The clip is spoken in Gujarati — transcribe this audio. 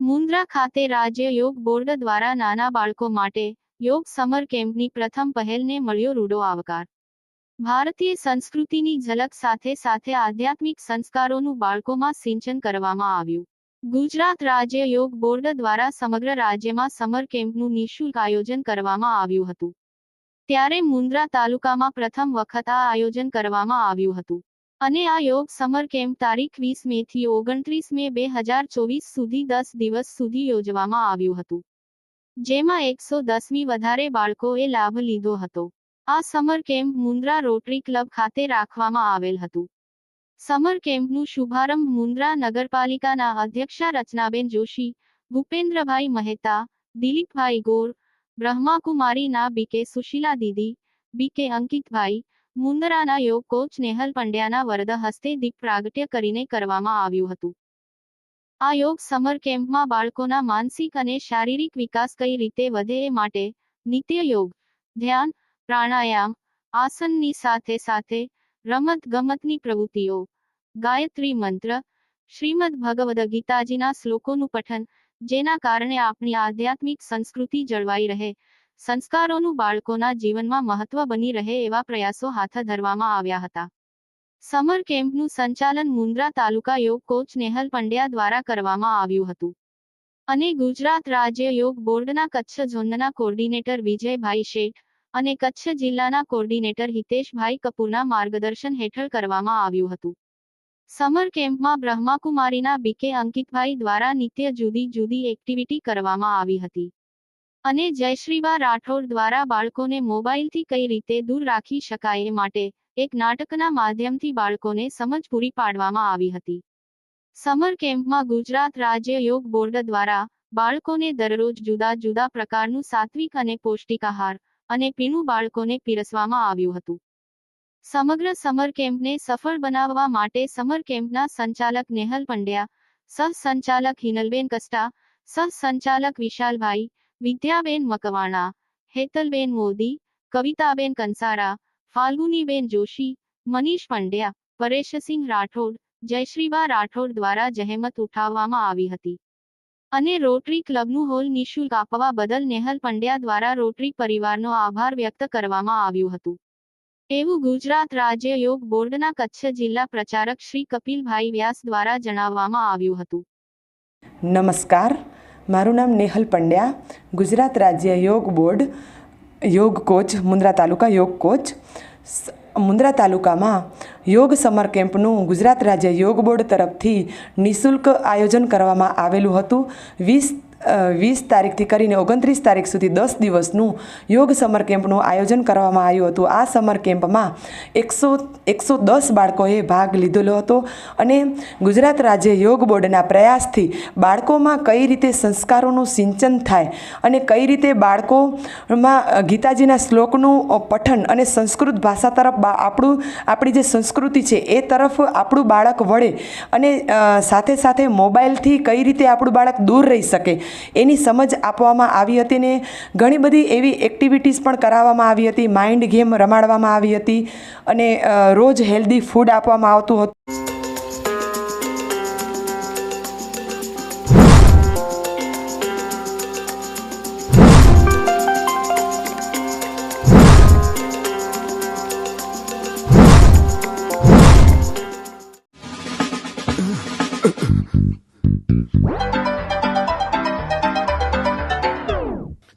મુન્દ્રા ખાતે રાજ્ય યોગ બોર્ડ દ્વારા નાના બાળકો માટે યોગ સમર કેમ્પની પ્રથમ પહેલને મળ્યો રૂડો આવકાર. ભારતીય સંસ્કૃતિની ઝલક સાથે સાથે આધ્યાત્મિક સંસ્કારોનું બાળકોમાં સિંચન કરવામાં આવ્યું. ગુજરાત રાજ્ય યોગ બોર્ડ દ્વારા સમગ્ર રાજ્યમાં સમર કેમ્પનું નિઃશુલ્ક આયોજન કરવામાં આવ્યું હતું. ત્યારે મુન્દ્રા તાલુકામાં પ્રથમ વખત આ આયોજન કરવામાં આવ્યું હતું. અને આ યોગ સમર કેમ્પ તારીખ વીસ મે થી ઓગણત્રીસ મે બે હજાર ચોવીસ સુધી દસ દિવસ સુધી યોજવામાં આવ્યું હતું. જેમાં એકસો દસમી વધારે બાળકોએ લાભ લીધો હતો. આ summer camp Mundra Rotary Club ખાતે રાખવામાં આવેલ હતું. સમર કેમ્પનું શુભારંભ મુન્દ્રા નગરપાલિકાના અધ્યક્ષા રચનાબેન જોશી, ભૂપેન્દ્રભાઈ મહેતા, દિલીપભાઈ ગોર બ્રહ્માકુમારીના બીકે સુશીલા દીદી બીકે અંકિતભાઈ, મુંદરાના યોગ કોચ નેહલ પંડ્યાના વરદ હસ્તે દીપ પ્રાગટ્ય કરીને કરવામાં આવ્યું હતું. આ યોગ સમર કેમ્પમાં બાળકોના માનસિક અને શારીરિક વિકાસ કઈ રીતે વધે એ માટે નિત્ય યોગ, ધ્યાન, પ્રાણાયામ, આસનની સાથે સાથે રમત ગમતની પ્રવૃત્તિઓ, ગાયત્રી મંત્ર, શ્રીમદ ભગવદ ગીતાજીના શ્લોકોનું પઠન જેના કારણે આપણી આધ્યાત્મિક સંસ્કૃતિ જળવાઈ રહે, સંસ્કારોનું બાળકોના જીવનમાં મહત્વ બની રહે એવા પ્રયાસો હાથ ધરવામાં આવ્યા હતા. સમર કેમ્પનું સંચાલન મુન્દ્રા તાલુકા યોગ કોચ નેહલ પંડ્યા દ્વારા કરવામાં આવ્યું હતું. અને ગુજરાત રાજ્ય યોગ બોર્ડના કચ્છ ઝોનના કોર્ડિનેટર વિજયભાઈ શેઠ અને કચ્છ જિલ્લાના કોર્ડિનેટર હિતેશભાઈ કપૂરના માર્ગદર્શન હેઠળ કરવામાં આવ્યું હતું. સમર કેમ્પમાં બ્રહ્માકુમારીના બીકે અંકિતભાઈ દ્વારા નિત્ય જુદી જુદી એક્ટિવિટી કરવામાં આવી હતી. અને જયશ્રીબા રાઠોડ દ્વારા બાળકોને મોબાઈલથી કઈ રીતે દૂર રાખી શકાય એ માટે એક નાટકના માધ્યમથી બાળકોને સમજ પૂરી પાડવામાં આવી હતી. સમર કેમ્પમાં ગુજરાત રાજ્ય યોગ બોર્ડ દ્વારા બાળકોને દરરોજ જુદા જુદા પ્રકારનું સાત્વિક અને પૌષ્ટિક આહાર અને પીણું બાળકોને પીરસવામાં આવ્યું હતું. સમગ્ર સમર કેમ્પને સફળ બનાવવા માટે સમર કેમ્પના સંચાલક નેહલ પંડ્યા સહ સંચાલક હિનલબેન કસ્ટા સહ સંચાલક વિશાલભાઈ, વિદ્યાબેન મકવાણા, હેતલબેન મોદી, કવિતાબેન કંસારા, ફાલ્ગુનીબેન જોશી, મનીષ પંડ્યા, પરેશસિંહ રાઠોડ, જયશ્રીબા રાઠોડ દ્વારા જહેમત ઉઠાવવામાં આવી હતી. અને રોટરી ક્લબનું હોલ નિઃશુલ્ક આપવા બદલ નેહલ પંડ્યા દ્વારા રોટરી પરિવારનો આભાર વ્યક્ત કરવામાં આવ્યું હતું. એવું ગુજરાત રાજ્ય યોગ બોર્ડના કચ્છ જિલ્લા પ્રચારક શ્રી કપિલભાઈ વ્યાસ દ્વારા જણાવવામાં આવ્યું હતું. નમસ્કાર. મારું નામ નેહલ પંડ્યા, ગુજરાત રાજ્ય યોગ બોર્ડ, યોગ કોચ, મુન્દ્રા તાલુકા યોગ કોચ. મુન્દ્રા તાલુકામાં યોગ સમર કેમ્પનું ગુજરાત રાજ્ય યોગ બોર્ડ તરફથી નિઃશુલ્ક આયોજન કરવામાં આવેલું હતું. વીસ વીસ તારીખથી કરીને ઓગણત્રીસ તારીખ સુધી દસ દિવસનું યોગ સમર કેમ્પનું આયોજન કરવામાં આવ્યું હતું. આ સમર કેમ્પમાં એકસો એકસો દસ બાળકોએ ભાગ લીધેલો હતો અને ગુજરાત રાજ્ય યોગ બોર્ડના પ્રયાસથી બાળકોમાં કઈ રીતે સંસ્કારોનું સિંચન થાય અને કઈ રીતે બાળકોમાં ગીતાજીના શ્લોકનું પઠન અને સંસ્કૃત ભાષા તરફ આપણું, આપણી જે સંસ્કૃતિ છે એ તરફ આપણું બાળક વળે અને સાથે સાથે મોબાઈલથી કઈ રીતે આપણું બાળક દૂર રહી શકે એની સમજ આપવામાં આવી હતી ને ઘણી બધી એવી એક્ટિવિટીઝ પણ કરાવવામાં આવી હતી. માઇન્ડ ગેમ રમાડવામાં આવી હતી અને રોજ હેલ્ધી ફૂડ આપવામાં આવતું હતું.